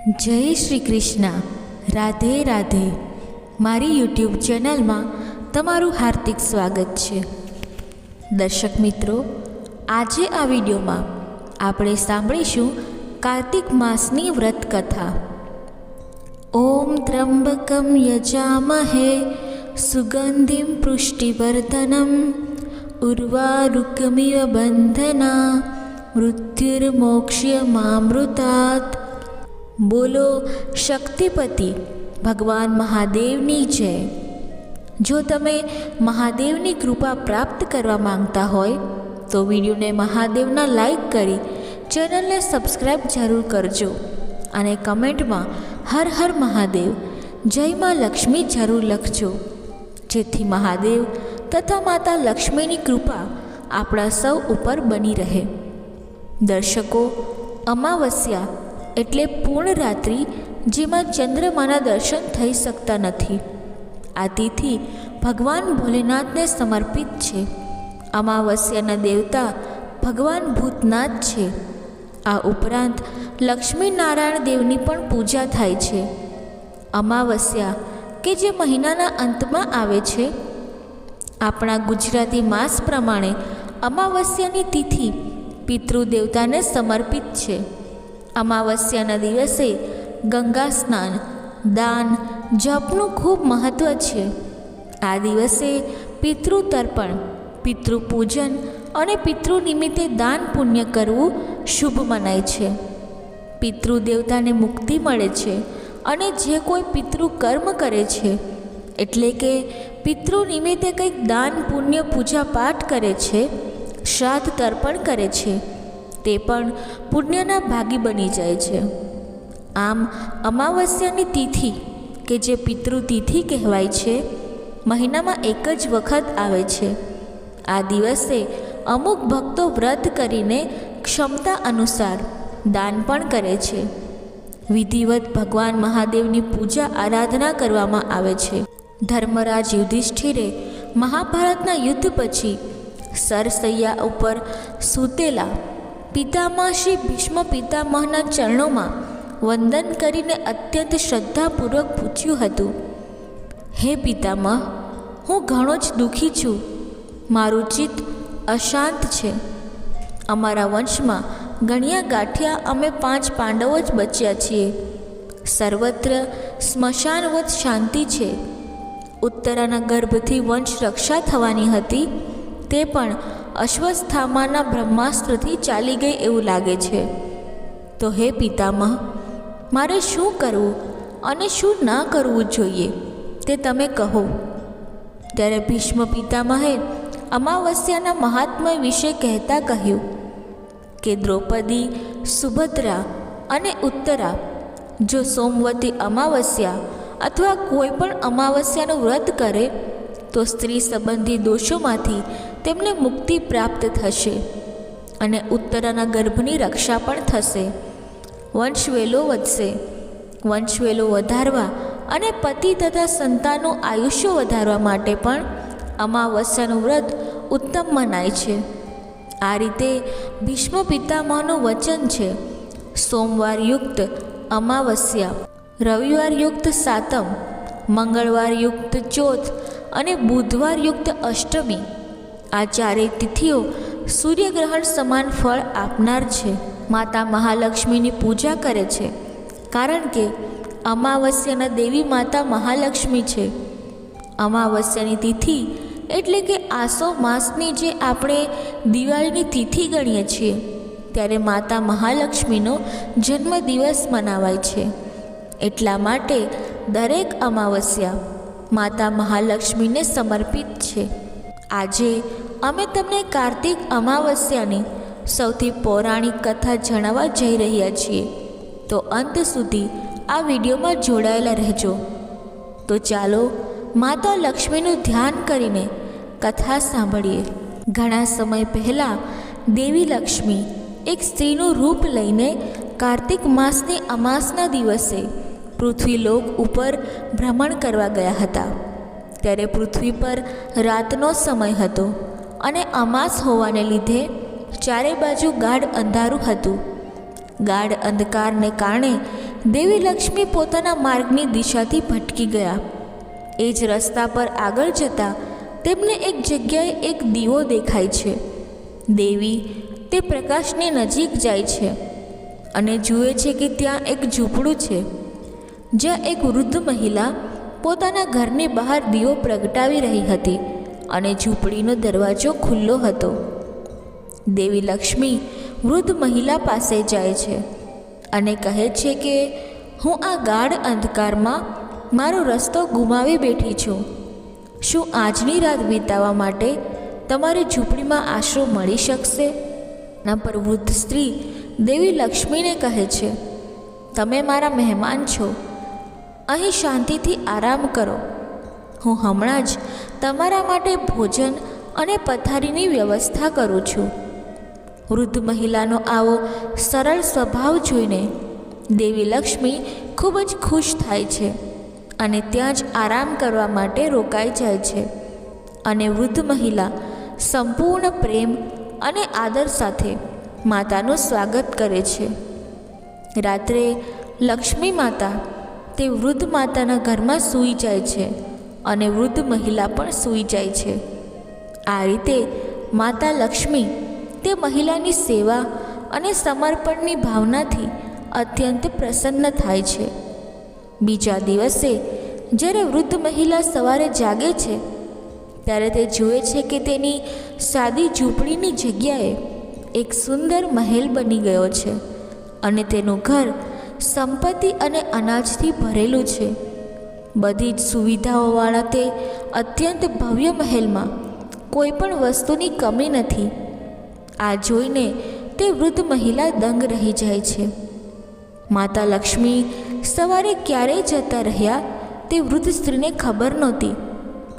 જય શ્રી કૃષ્ણ. રાધે રાધે. મારી યુટ્યુબ ચેનલમાં તમારું હાર્દિક સ્વાગત છે. દર્શક મિત્રો, આજે આ વિડીયોમાં આપણે સાંભળીશું કાર્તિક માસની વ્રત કથા ઓમ ત્રંબકમ યજામહે સુગંધિમ પુષ્ટિવર્ધનમ ઉર્વારુકમિવ બંધના મૃત્યુર્મોક્ષ્ય મામૃતાત બોલો, શક્તિપતિ, ભગવાન મહાદેવની જય. જો તમે મહાદેવની કૃપા પ્રાપ્ત કરવા માંગતા હોય, તો વિડીયોને મહાદેવના લાઈક કરી ચેનલને સબસ્ક્રાઈબ જરૂર કરજો અને કમેન્ટમાં હર હર મહાદેવ, જય માં લક્ષ્મી જરૂર લખજો. જેથી મહાદેવ તથા માતા લક્ષ્મીની કૃપા આપણા સૌ ઉપર બની રહે. દર્શકો, અમાવસ્યા એટલે પૂર્ણ રાત્રિ જેમાં ચંદ્રમાના દર્શન થઈ શકતા નથી. આ તિથિ ભગવાન ભોલેનાથને સમર્પિત છે. અમાવસ્યાના દેવતા ભગવાન ભૂતનાથ છે. આ ઉપરાંત લક્ષ્મી નારાયણ દેવની પણ પૂજા થાય છે. અમાવસ્યા કે જે મહિનાના અંતમાં આવે છે. આપણા ગુજરાતી માસ પ્રમાણે અમાવસ્યાની તિથિ પિતૃદેવતાને સમર્પિત છે. અમાવસ્યાના દિવસે ગંગા સ્નાન, દાન, જપનું ખૂબ મહત્ત્વ છે. આ દિવસે પિતૃ તર્પણ પિતૃ પૂજન અને પિતૃ નિમિત્તે દાન પુણ્ય કરવું શુભ મનાય છે. પિતૃ દેવતાને મુક્તિ મળે છે અને જે કોઈ પિતૃ કર્મ કરે છે, એટલે કે પિતૃ નિમિત્તે કંઈક દાન પુણ્ય પૂજા પાઠ કરે છે, શ્રાદ્ધ તર્પણ કરે છે તે પણ પુણ્યના ભાગી બની જાય છે. આમ અમાવસ્યાની તિથિ, કે જે પિતૃ તિથિ કહેવાય છે, મહિનામાં એક જ વખત આવે છે. આ દિવસે અમુક ભક્તો વ્રત કરીને ક્ષમતા અનુસાર દાન પણ કરે છે. વિધિવત ભગવાન મહાદેવની પૂજા આરાધના કરવામાં આવે છે. ધર્મરાજ યુધિષ્ઠિરે મહાભારતના યુદ્ધ પછી સરસૈયા ઉપર સૂતેલા પિતામહ શ્રી ભીષ્મ પિતામહના ચરણોમાં વંદન કરીને અત્યંત શ્રદ્ધાપૂર્વક પૂછ્યું હતું, હે પિતામહ, હું ઘણો જ દુઃખી છું. મારું ચિત્ત અશાંત છે. અમારા વંશમાં ગણ્યા ગાંઠિયા અમે પાંચ પાંડવો જ બચ્યા છીએ. સર્વત્ર સ્મશાનવત શાંતિ છે. ઉત્તરાના ગર્ભથી વંશ રક્ષા થવાની હતી, તે પણ અશ્વસ્થામાના બ્રહ્માસ્ત્રથી ચાલી ગઈ એવું લાગે છે. તો હે પિતામહ, મારે શું કરવું અને શું ના કરવું જોઈએ તે તમે કહો. ત્યારે ભીષ્મ પિતામહે અમાવસ્યાના મહાત્મય વિશે કહેતા કહ્યું કે દ્રૌપદી, સુભદ્રા અને ઉત્તરા જો સોમવતી અમાવસ્યા અથવા કોઈ પણ અમાવસ્યાનું વ્રત કરે, તો સ્ત્રી સંબંધી દોષોમાંથી તેમને મુક્તિ પ્રાપ્ત થશે અને ઉત્તરાના ગર્ભની રક્ષા પણ થશે. વંશવેલો વધશે. વંશવેલો વધારવા અને પતિ તથા સંતાનનું આયુષ્ય વધારવા માટે પણ અમાવસ્યાનું વ્રત ઉત્તમ મનાય છે. આ રીતે ભીષ્મ પિતામહનું વચન છે. સોમવાર યુક્ત અમાવસ્યા. રવિવાર યુક્ત સાતમ. મંગળવાર યુક્ત ચોથ અને બુધવાર યુક્ત અષ્ટમી. આ ચારેય તિથિઓ સૂર્યગ્રહણ સમાન ફળ આપનાર છે. માતા મહાલક્ષ્મીની પૂજા કરે છે. કારણ કે અમાવસ્યાના દેવી માતા મહાલક્ષ્મી છે. અમાવસ્યાની તિથિ એટલે કે આસો માસની જે આપણે દિવાળીની તિથિ ગણીએ છીએ, ત્યારે માતા મહાલક્ષ્મીનો જન્મદિવસ મનાવાય છે. એટલા માટે દરેક અમાવસ્યા માતા મહાલક્ષ્મીને સમર્પિત છે. આજે અમે તમને કાર્તિક અમાવસ્યાની સૌથી પૌરાણિક કથા જણાવવા જઈ રહ્યા છીએ. તો અંત સુધી આ વિડીયોમાં જોડાયેલા રહેજો. તો ચાલો માતા લક્ષ્મીનું ધ્યાન કરીને કથા સાંભળીએ. ઘણા સમય પહેલાં દેવી લક્ષ્મી એક સ્ત્રીનું રૂપ લઈને કાર્તિક માસની અમાસના દિવસે પૃથ્વીલોક ઉપર ભ્રમણ કરવા ગયા હતા. ત્યારે પૃથ્વી પર રાતનો સમય હતો અને અમાસ હોવાને લીધે ચારે બાજુ ગાઢ અંધારું હતું. ગાઢ અંધકારને કારણે દેવી લક્ષ્મી પોતાના માર્ગની દિશાથી ભટકી ગયા. એ જ રસ્તા પર આગળ જતા તેમને એક જગ્યાએ એક દીવો દેખાય છે. દેવી તે પ્રકાશની નજીક જાય છે અને જુએ છે કે ત્યાં એક ઝૂંપડું છે, જ્યાં એક વૃદ્ધ મહિલા પોતાના ઘરની બહાર દીવો પ્રગટાવી રહી હતી અને ઝૂંપડીનો દરવાજો ખુલ્લો હતો. દેવી લક્ષ્મી વૃદ્ધ મહિલા પાસે જાય છે અને કહે છે કે, હું આ ગાઢ અંધકારમાં મારો રસ્તો ગુમાવી બેઠી છું. શું આજની રાત વિતાવવા માટે તમારી ઝૂંપડીમાં આશરો મળી શકશે ના પર વૃદ્ધ સ્ત્રી દેવી લક્ષ્મીને કહે છે, તમે મારા મહેમાન છો. અહીં શાંતિથી આરામ કરો. હું હમણાં જ તમારા માટે ભોજન અને પથારીની વ્યવસ્થા કરું છું. વૃદ્ધ મહિલાનો આવો સરળ સ્વભાવ જોઈને દેવી લક્ષ્મી ખૂબ જ ખુશ થાય છે અને ત્યાં જ આરામ કરવા માટે રોકાઈ જાય છે. અને વૃદ્ધ મહિલા સંપૂર્ણ પ્રેમ અને આદર સાથે માતાનું સ્વાગત કરે છે. રાત્રે લક્ષ્મી માતા તે વૃદ્ધ માતાના ઘરમાં સૂઈ જાય છે અને વૃદ્ધ મહિલા પણ સૂઈ જાય છે. આ રીતે માતા લક્ષ્મી તે મહિલાની સેવા અને સમર્પણની ભાવનાથી અત્યંત પ્રસન્ન થાય છે. બીજા દિવસે જ્યારે વૃદ્ધ મહિલા સવારે જાગે છે, ત્યારે તે જુએ છે કે તેની સાદી ઝૂંપડીની જગ્યાએ એક સુંદર મહેલ બની ગયો છે અને તેનું ઘર સંપત્તિ અને અનાજથી ભરેલું છે. બધી જ સુવિધાઓવાળા તે અત્યંત ભવ્ય મહેલમાં. કોઈ પણ વસ્તુની કમી નથી. આ જોઈને તે વૃદ્ધ મહિલા દંગ રહી જાય છે. માતા લક્ષ્મી સવારે ક્યારે જતા રહ્યા તે વૃદ્ધ સ્ત્રીને ખબર નહોતી.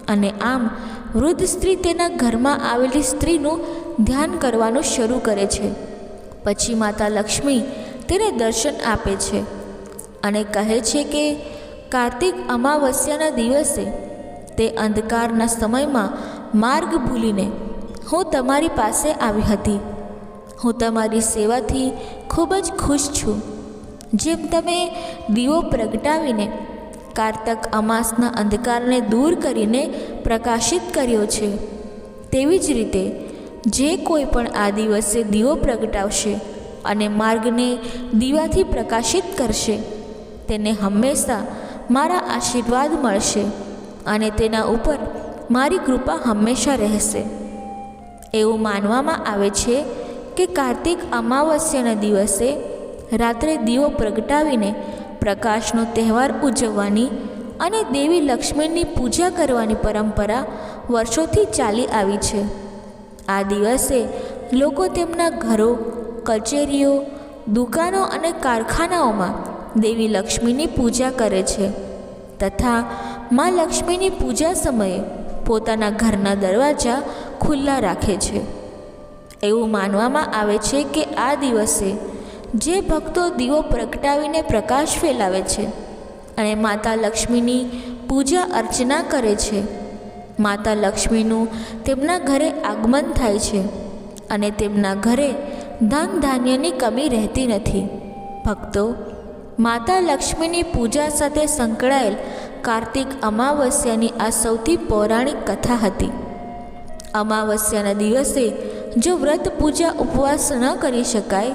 અને આમ વૃદ્ધ સ્ત્રી તેના ઘરમાં આવેલી સ્ત્રીનું ધ્યાન કરવાનું શરૂ કરે છે. પછી માતા લક્ષ્મી તેને દર્શન આપે છે અને કહે છે કે કાર્તિક અમાવસ્યાના દિવસે તે અંધકારના સમયમાં માર્ગ ભૂલીને હું તમારી પાસે આવી હતી. હું તમારી સેવાથી ખૂબ જ ખુશ છું. જેમ તમે દીવો પ્રગટાવીને કારતક અમાસના અંધકારને દૂર કરીને પ્રકાશિત કર્યો છે, તેવી જ રીતે જે કોઈ પણ આ દિવસે દીવો પ્રગટાવશે અને માર્ગને દીવાથી પ્રકાશિત કરશે. તેને હંમેશા મારા આશીર્વાદ મળશે અને તેના ઉપર મારી કૃપા હંમેશા રહેશે. એવું માનવામાં આવે છે કે કાર્તિક અમાવસ્યાના દિવસે રાત્રે દીવો પ્રગટાવીને પ્રકાશનો તહેવાર ઉજવવાની અને દેવી લક્ષ્મીની પૂજા કરવાની પરંપરા વર્ષોથી ચાલી આવી છે. આ દિવસે લોકો તેમના ઘરો કચેરીઓ, દુકાનો અને કારખાનાઓમાં દેવી લક્ષ્મીની પૂજા કરે છે. તથા મા લક્ષ્મીની પૂજા સમયે પોતાના ઘરના દરવાજા ખુલ્લા રાખે છે. એવું માનવામાં આવે છે કે આ દિવસે જે ભક્તો દીવો પ્રગટાવીને પ્રકાશ ફેલાવે છે અને માતા લક્ષ્મીની પૂજા અર્ચના કરે છે, માતા લક્ષ્મીનું તેમના ઘરે આગમન થાય છે અને તેમના ઘરે ધન ધાન્યની કમી રહેતી નથી. ભક્તો, માતા લક્ષ્મીની પૂજા સાથે સંકળાયેલ કાર્તિક અમાવસ્યાની આ સૌથી પૌરાણિક કથા હતી. અમાવસ્યાના દિવસે જો વ્રત પૂજા ઉપવાસ ન કરી શકાય,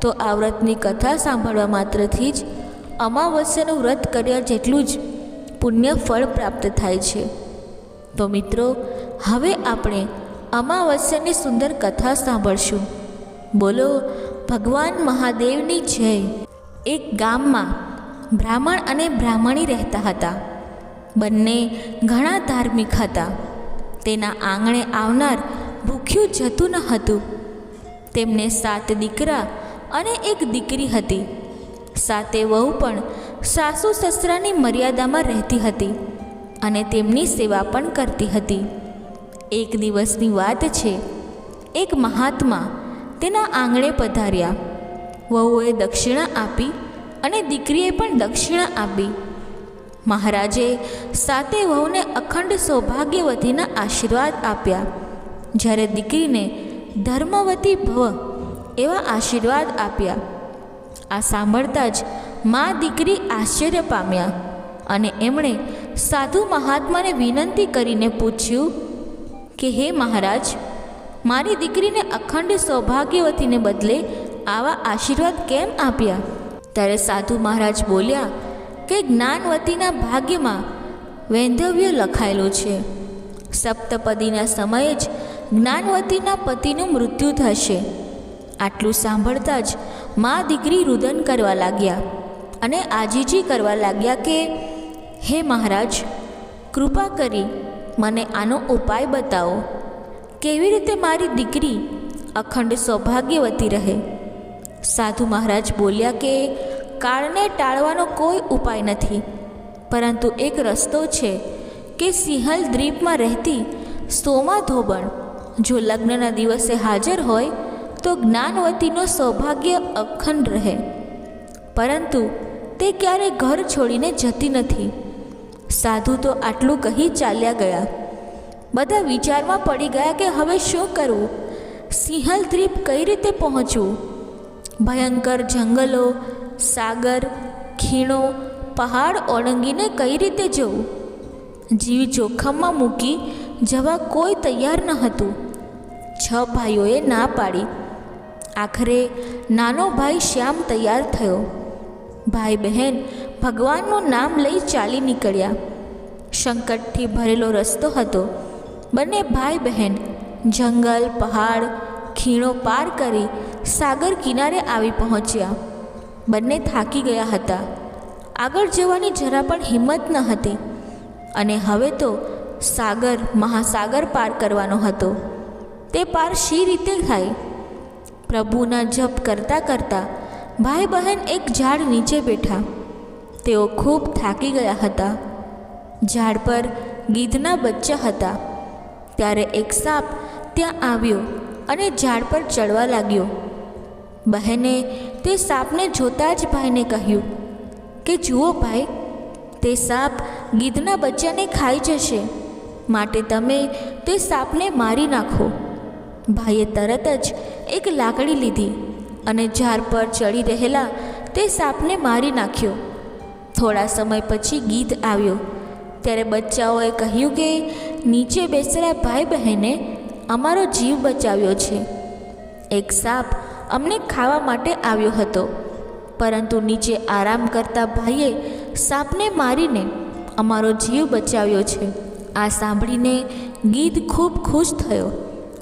તો આ વ્રતની કથા સાંભળવા માત્રથી જ અમાવસ્યાનું વ્રત કર્યા જેટલું જ પુણ્ય ફળ પ્રાપ્ત થાય છે. તો મિત્રો, હવે આપણે અમાવસ્યાની સુંદર કથા સાંભળશું. બોલો, ભગવાન મહાદેવની જય. એક ગામમાં બ્રાહ્મણ અને બ્રાહ્મણી રહેતા હતા. બંને ઘણા ધાર્મિક હતા. તેના આંગણે આવનાર ભૂખ્યું જતું ન હતું. તેમને સાત દીકરા અને એક દીકરી હતી. સાતે વહુ પણ સાસુ સસરાની મર્યાદામાં રહેતી હતી અને તેમની સેવા પણ કરતી હતી. એક દિવસની વાત છે, એક મહાત્મા તેના આંગણે પધાર્યા. વહુએ દક્ષિણા આપી અને દીકરીએ પણ દક્ષિણા આપી. મહારાજે સાતે વહુને અખંડ સૌભાગ્યવતીના આશીર્વાદ આપ્યા. જ્યારે દીકરીને ધર્મવતી ભવ એવા આશીર્વાદ આપ્યા. આ સાંભળતા જ મા દીકરી આશ્ચર્ય પામ્યા અને એમણે સાધુ મહાત્માને વિનંતી કરીને પૂછ્યું કે, હે મહારાજ મારી દીકરીને અખંડ સૌભાગ્યવતીને બદલે આવા આશીર્વાદ કેમ આપ્યા? ત્યારે સાધુ મહારાજ બોલ્યા, કે જ્ઞાનવતીના ભાગ્યમાં વૈંધવ્ય લખાયેલું છે. સપ્તપદીના સમયે જ જ્ઞાનવતીના પતિનું મૃત્યુ થશે. આટલું સાંભળતા જ મા દીકરી રુદન કરવા લાગ્યા અને આજીજી કરવા લાગ્યા કે, હે મહારાજ, કૃપા કરી મને આનો ઉપાય બતાવો. કેવી રીતે મારી દીકરી અખંડ સૌભાગ્યવતી રહે? સાધુ મહારાજ બોલ્યા કે, કાળને ટાળવાનો કોઈ ઉપાય નથી, પરંતુ એક રસ્તો છે કે સિંહલ દ્વીપમાં રહેતી સોમા ધોબણ. જો લગ્નના દિવસે હાજર હોય, તો જ્ઞાનવતીનો સૌભાગ્ય અખંડ રહે. પરંતુ તે ક્યારેય ઘર છોડીને જતી નથી? સાધુ તો આટલું કહી ચાલ્યા ગયા. બધા વિચારમાં પડી ગયા કે હવે શું કરવું? સિંહલ દ્વીપ કઈ રીતે પહોંચવું ભયંકર જંગલો, સાગર, ખીણો, પહાડ ઓળંગીને કઈ રીતે જવું? જીવ જોખમમાં મૂકી જવા કોઈ તૈયાર ન હતું. છ ભાઈઓએ ના પાડી. આખરે નાનો ભાઈ શ્યામ તૈયાર થયો. ભાઈ બહેન ભગવાનનું નામ લઈ ચાલી નીકળ્યા. સંકટથી ભરેલો રસ્તો હતો. બંને ભાઈ બહેન જંગલ, પહાડ, ખીણો પાર કરી સાગર કિનારે આવી પહોંચ્યા. બંને થાકી ગયા હતા. આગળ જવાની જરા પણ હિંમત ન હતી અને હવે તો સાગર મહાસાગર પાર કરવાનો હતો. તે પાર શી રીતે થાય? પ્રભુના જપ કરતાં કરતાં ભાઈ બહેન એક ઝાડ નીચે બેઠા. તેઓ ખૂબ થાકી ગયા હતા. ઝાડ પર ગીધના બચ્ચા હતા. ત્યારે એક સાપ ત્યાં આવ્યો અને ઝાડ પર ચડવા લાગ્યો. બહેને તે સાપને જોતાં જ ભાઈને કહ્યું કે, જુઓ ભાઈ, તે સાપ ગીધના બચ્ચાને ખાઈ જશે. માટે તમે તે સાપને મારી નાખો. ભાઈએ તરત જ એક લાકડી લીધી અને ઝાડ પર ચડી રહેલા તે સાપને મારી નાખ્યો. થોડા સમય પછી ગીધ આવ્યો. ત્યારે બચ્ચાઓએ કહ્યું કે નીચે બેસેલા ભાઈ બહેને અમારો જીવ બચાવ્યો છે. એક સાપ અમને ખાવા માટે આવ્યો હતો, પરંતુ નીચે આરામ કરતા ભાઈએ સાપને મારીને અમારો જીવ બચાવ્યો છે. આ સાંભળીને ગીધ ખૂબ ખુશ થયો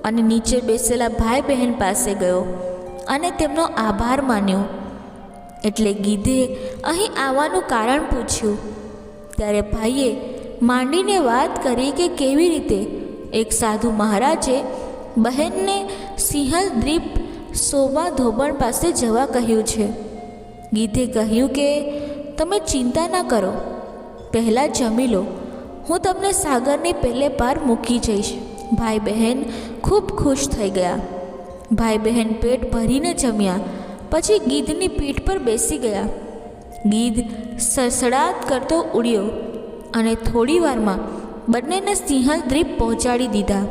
અને નીચે બેસેલા ભાઈ બહેન પાસે ગયો અને તેમનો આભાર માન્યો. એટલે ગીધે અહીં આવવાનું કારણ પૂછ્યું. ત્યારે ભાઈએ માંડીને વાત કરી કે કેવી રીતે એક સાધુ મહારાજે બહેનને સિંહલ દ્વીપ સોમા ધોબણ પાસે જવા કહ્યું છે. ગીધે કહ્યું કે, તમે ચિંતા ના કરો. પહેલાં જમી લો. હું તમને સાગરની પહેલે પાર મૂકી જઈશ. ભાઈ બહેન ખૂબ ખુશ થઈ ગયા. ભાઈ બહેન પેટ ભરીને જમ્યા. પછી ગીધની પીઠ પર બેસી ગયા. ગીધ સડસડાટ કરતો ઉડ્યો. અને થોડીવારમાં બંનેને સિંહલ દ્વીપ પહોંચાડી દીધા.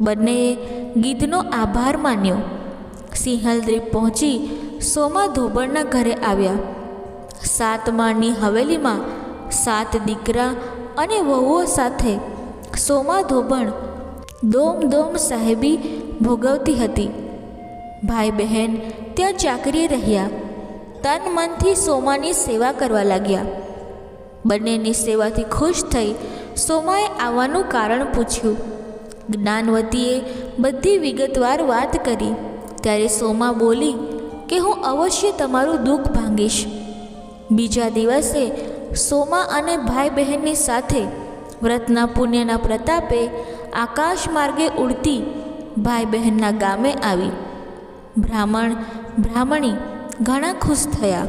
બંનેએ ગીધનો આભાર માન્યો. સિંહલ દ્વીપ પહોંચી સોમા ધોબણના ઘરે આવ્યા. સાત માળની હવેલીમાં સાત દીકરા અને વહુઓ સાથે સોમા ધોબણ દોમ દોમ સાહેબી ભોગવતી હતી. ભાઈ બહેન ત્યાં ચાકરીએ રહ્યા. તન મનથી સોમાની સેવા કરવા લાગ્યા. બંનેની સેવાથી ખુશ થઈ સોમાએ આવવાનું કારણ પૂછ્યું. જ્ઞાનવતીએ બધી વિગતવાર વાત કરી. ત્યારે સોમા બોલી કે હું અવશ્ય તમારું દુઃખ ભાંગીશ. બીજા દિવસે સોમા અને ભાઈ બહેનની સાથે વ્રતના પુણ્યના પ્રતાપે આકાશ માર્ગે ઉડતી ભાઈ બહેનના ગામે આવી. બ્રાહ્મણ, બ્રાહ્મણી ઘણા ખુશ થયા.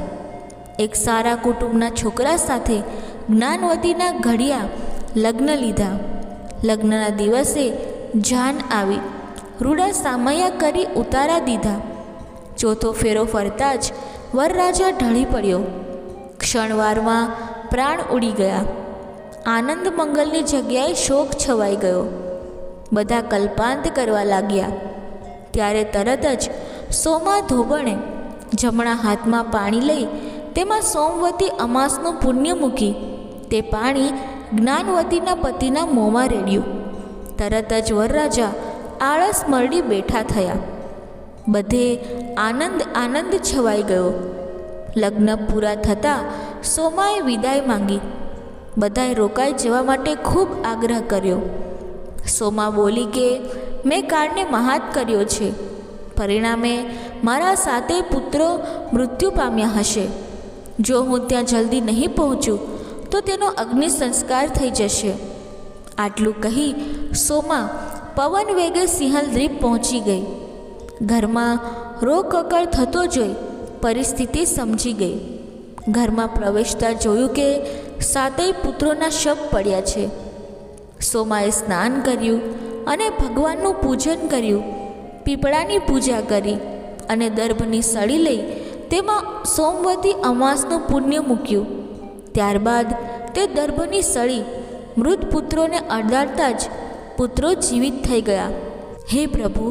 એક સારા કુટુંબના છોકરા સાથે જ્ઞાનવતીના ઘડિયા લગ્ન લીધા. લગ્નના દિવસે જાન આવી. રૂડા સામૈયા કરી ઉતારા દીધા. ચોથો ફેરો ફરતા જ વરરાજા ઢળી પડ્યો. ક્ષણવારમાં પ્રાણ ઉડી ગયા. આનંદ મંગલની જગ્યાએ શોક છવાઈ ગયો. બધા કલ્પાંત કરવા લાગ્યા. ત્યારે તરત જ સોમા ધોબણે જમણા હાથમાં પાણી લઈ તેમાં સોમવતી અમાસનું પુણ્ય મૂકી તે પાણી જ્ઞાનવતીના પતિના મોંમાં રેડ્યું. તરત જ વરરાજા આળસ મરડી બેઠા થયા. બધે આનંદ આનંદ છવાઈ ગયો. લગ્ન પૂરા થતાં સોમાએ વિદાય માંગી. બધાએ રોકાઈ જવા માટે ખૂબ આગ્રહ કર્યો. સોમા બોલી કે, મેં કાળને મહાત કર્યો છે. પરિણામે મારા સાતે પુત્રો મૃત્યુ પામ્યા હશે. જો હું ત્યાં જલ્દી નહીં પહોંચું તો તેનો અગ્નિ સંસ્કાર થઈ જશે. આટલું કહી સોમા પવન વેગે સિંહલ દ્વીપ પહોંચી ગઈ. ઘરમાં રોકકળ થતો જોઈ પરિસ્થિતિ સમજી ગઈ. ઘરમાં પ્રવેશતા જોયું કે સાતેય પુત્રોના શબ પડ્યા છે. સોમાએ સ્નાન કર્યું અને ભગવાનનું પૂજન કર્યું. પીપળાની પૂજા કરી અને દર્ભની સળી લઈ તેમાં સોમવતી અમાસનું પુણ્ય મૂક્યું. ત્યારબાદ તે દર્ભની સળી મૃત પુત્રોને અડદાડતા જ પુત્રો જીવિત થઈ ગયા. હે પ્રભુ,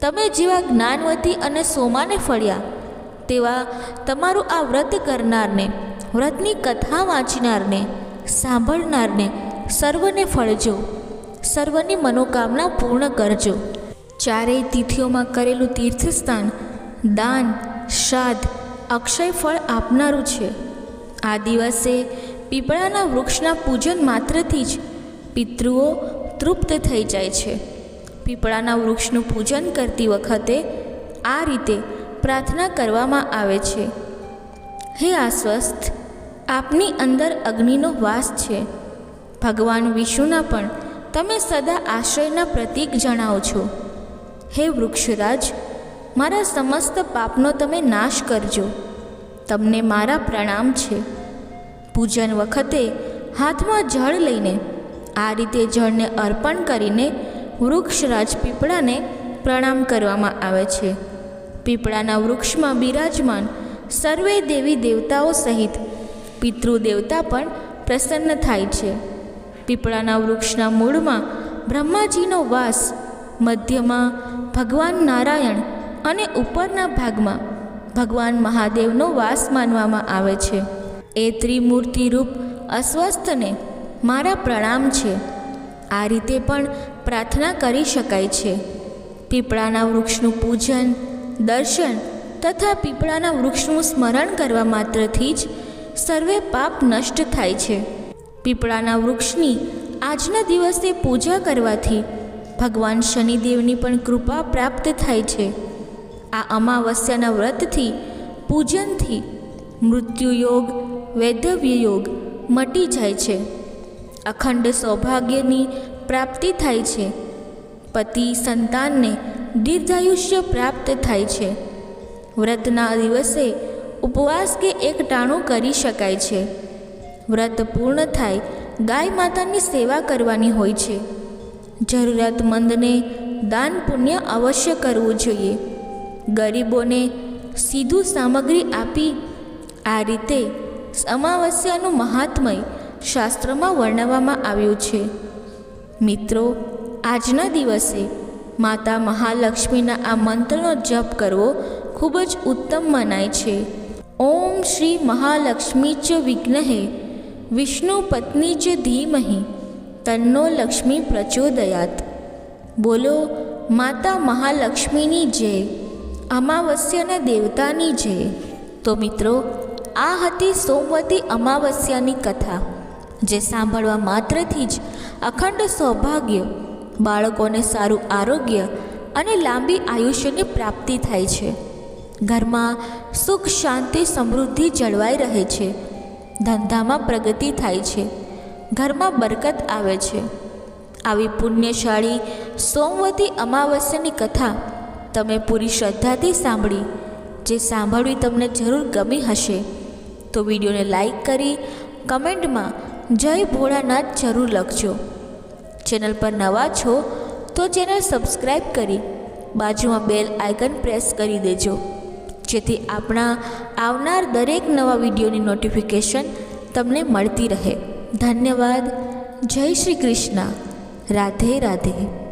તમે જેવા જ્ઞાનવતી અને સોમાને ફળ્યા, તેવા તમારું આ વ્રત કરનારને, વ્રતની કથા વાંચનારને, સાંભળનારને સર્વને ફળજો, સર્વની મનોકામના પૂર્ણ કરજો. ચારેય તિથિઓમાં કરેલું તીર્થસ્થાન, દાન, શ્રાદ્ધ અક્ષય ફળ આપનારું છે. આ દિવસે પીપળાના વૃક્ષના પૂજન માત્રથી જ પિતૃઓ તૃપ્ત થઈ જાય છે. પીપળાના વૃક્ષનું પૂજન કરતી વખતે આ રીતે પ્રાર્થના કરવામાં આવે છે. હે આશ્વસ્થ, આપની અંદર અગ્નિનો વાસ છે. ભગવાન વિષ્ણુના પણ તમે સદા આશ્રયના પ્રતીક જણાવો છો. હે વૃક્ષરાજ, મારા સમસ્ત પાપનો તમે નાશ કરજો. તમને મારા પ્રણામ છે. પૂજન વખતે હાથમાં જળ લઈને આ રીતે જળને અર્પણ કરીને વૃક્ષરાજ પીપળાને પ્રણામ કરવામાં આવે છે. પીપળાના વૃક્ષમાં બિરાજમાન સર્વે દેવી દેવતાઓ સહિત પિતૃદેવતા પણ પ્રસન્ન થાય છે. પીપળાના વૃક્ષના મૂળમાં બ્રહ્માજીનો વાસ, મધ્યમાં ભગવાન નારાયણ અને ઉપરના ભાગમાં ભગવાન મહાદેવનો વાસ માનવામાં આવે છે. એ ત્રિમૂર્તિ રૂપ અસ્વસ્થને મારા પ્રણામ છે. આ રીતે પણ પ્રાર્થના કરી શકાય છે. પીપળાના વૃક્ષનું પૂજન, દર્શન તથા પીપળાના વૃક્ષનું સ્મરણ કરવા માત્રથી જ સર્વે પાપ નષ્ટ થાય છે. પીપળાના વૃક્ષની આજના દિવસે પૂજા કરવાથી ભગવાન શનિદેવની પણ કૃપા પ્રાપ્ત થાય છે. આ અમાવસ્યાના વ્રતથી, પૂજનથી મૃત્યુયોગ વૈધવ્ય યોગ મટી જાય છે. અખંડ સૌભાગ્યની પ્રાપ્તિ થાય છે. પતિ સંતાનને દીર્ઘાયુષ્ય પ્રાપ્ત થાય છે. વ્રતના દિવસે ઉપવાસ કે એક ટાણું કરી શકાય છે. વ્રત પૂર્ણ થાય, ગાય માતાની સેવા કરવાની હોય છે. જરૂરિયાતમંદને દાન પુણ્ય અવશ્ય કરવું જોઈએ. ગરીબોને સીધું સામગ્રી આપી આ રીતે અમાવસ્યાનું મહાત્મય શાસ્ત્રમાં વર્ણવવામાં આવ્યું છે. મિત્રો, આજના દિવસે માતા મહાલક્ષ્મીના આ મંત્રનો જપ કરવો ખૂબ જ ઉત્તમ મનાય છે. ઓમ શ્રી મહાલક્ષ્મી ચ વિઘ્નહે વિષ્ણુ પત્ની ચ ધીમહિ તન્નો લક્ષ્મી પ્રચોદયાત. બોલો, માતા મહાલક્ષ્મીની જય. અમાવસ્યાના દેવતાની છે. તો મિત્રો, આ હતી સોમવતી અમાવસ્યાની કથા, જે સાંભળવા માત્રથી જ અખંડ સૌભાગ્ય, બાળકોને સારું આરોગ્ય અને લાંબી આયુષ્યની પ્રાપ્તિ થાય છે. ઘરમાં સુખ, શાંતિ, સમૃદ્ધિ જળવાઈ રહે છે. ધંધામાં પ્રગતિ થાય છે. ઘરમાં બરકત આવે છે. આવી પુણ્યશાળી સોમવતી અમાવસ્યાની કથા તમે પૂરી શ્રદ્ધાથી સાંભળી. જે સાંભળવી તમને જરૂર ગમી હશે. તો વિડીયોને લાઈક કરી, કમેન્ટમાં જય ભોળાનાથ જરૂર લખજો. ચેનલ પર નવા છો, તો ચેનલ સબસ્ક્રાઈબ કરી બાજુમાં બેલ આઇકન પ્રેસ કરી દેજો. જેથી આપણા આવનાર દરેક નવા વિડીયોની નોટિફિકેશન તમને મળતી રહે. ધન્યવાદ. જય શ્રી કૃષ્ણ. રાધે રાધે.